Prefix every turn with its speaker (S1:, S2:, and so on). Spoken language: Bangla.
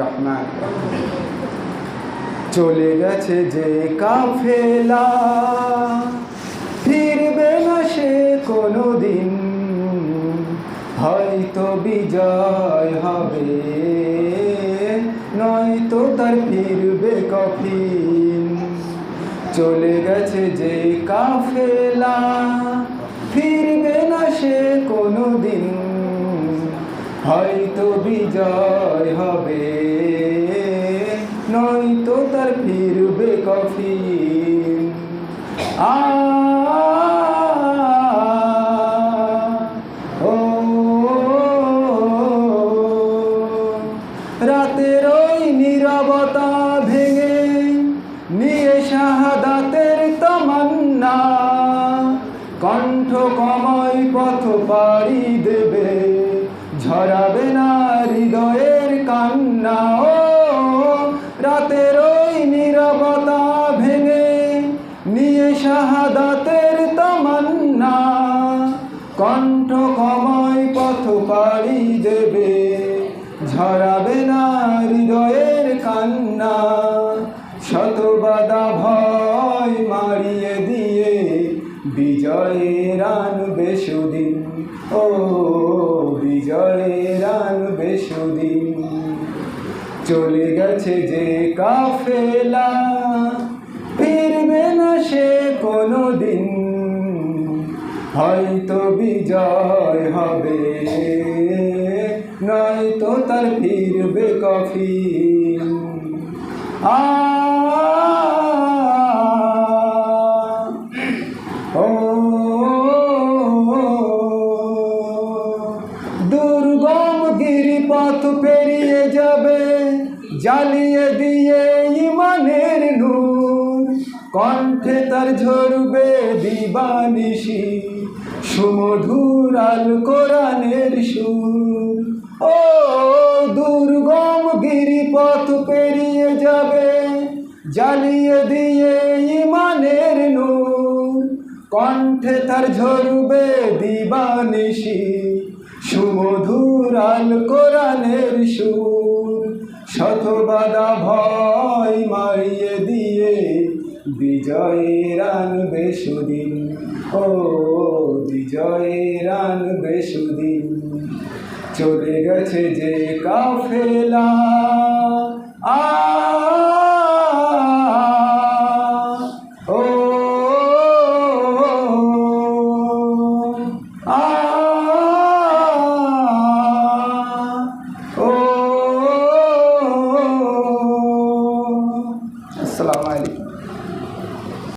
S1: রহমান চলে গেছে যে কাফেলা, ফিরবে না সে কোনো দিন হয়তো বিজয় হবে, নয়তো তার ফিরবে কফিন। চলে গেছে যে কাফেলা হয়তো বিজয় হবে। নয়তো তার ফিরবে কফিন। আ রাতের ওই নীরবতা ভেঙে নিয়ে শাহাদাতের তামান্না। কণ্ঠ কময় পথ পাড়ি ঝরাবে না হৃদয়ের কান্না, ও রাতের ওই নীরবতা ভেঙে নিয়ে শাহাদাতের তামান্না। কণ্ঠ কময় পথ পাড়ি দেবে, ঝরাবে না হৃদয়ের কান্না। শত বাধা ভয় মারিয়ে দিয়ে বিজয়ের আনবে সুদিন, ও বিজয়ের আনবে সুদিন চলে গেছে যে কাফেলা, ফিরবে না সে কোনো দিন হয়তো বিজয় হবে নয়তো তার ফিরবে কফি আ জ্বালিয়ে দিয়ে ইমানের নূর। কণ্ঠে তার ঝরবে দিবানিশি। সুমধুর আল কোরআনের সুর। ও দুর্গম গিরিপথ পেরিয়ে যাবে। জ্বালিয়ে দিয়ে ইমানের নূর। কণ্ঠে তার ঝরবে দিবানিশি। সুমধুর আল কোরআনের সুর শত ভয় মারিয়ে দিয়ে বিজয়ের আনবে সুদিন। ও বিজয়ের আনবে সুদিন। চলে গেছে যে কাফেলা, আ